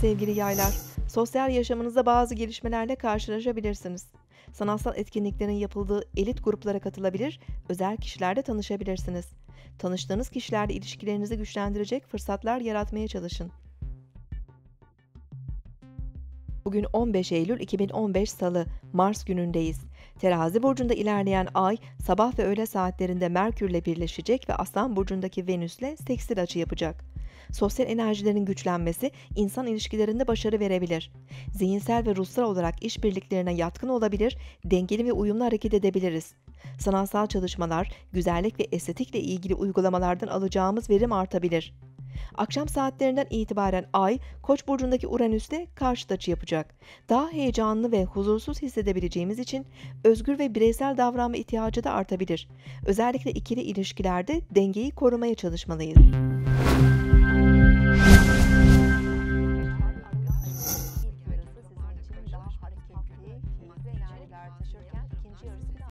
sevgili yaylar. Sosyal yaşamınızda bazı gelişmelerle karşılaşabilirsiniz. Sanatsal etkinliklerin yapıldığı elit gruplara katılabilir, özel kişilerle tanışabilirsiniz. Tanıştığınız kişilerle ilişkilerinizi güçlendirecek fırsatlar yaratmaya çalışın. Bugün 15 Eylül 2015 Salı, Mars günündeyiz. Terazi burcunda ilerleyen ay sabah ve öğle saatlerinde Merkürle birleşecek ve Aslan burcundaki Venüs'le seksil açı yapacak. Sosyal enerjilerin güçlenmesi insan ilişkilerinde başarı verebilir. Zihinsel ve ruhsal olarak işbirliklerine yatkın olabilir, dengeli ve uyumlu hareket edebiliriz. Sanatsal çalışmalar, güzellik ve estetikle ilgili uygulamalardan alacağımız verim artabilir. Akşam saatlerinden itibaren Ay, Koç burcundaki Uranüs'te karşıt açı yapacak. Daha heyecanlı ve huzursuz hissedebileceğimiz için özgür ve bireysel davranma ihtiyacı da artabilir. Özellikle ikili ilişkilerde dengeyi korumaya çalışmalıyız.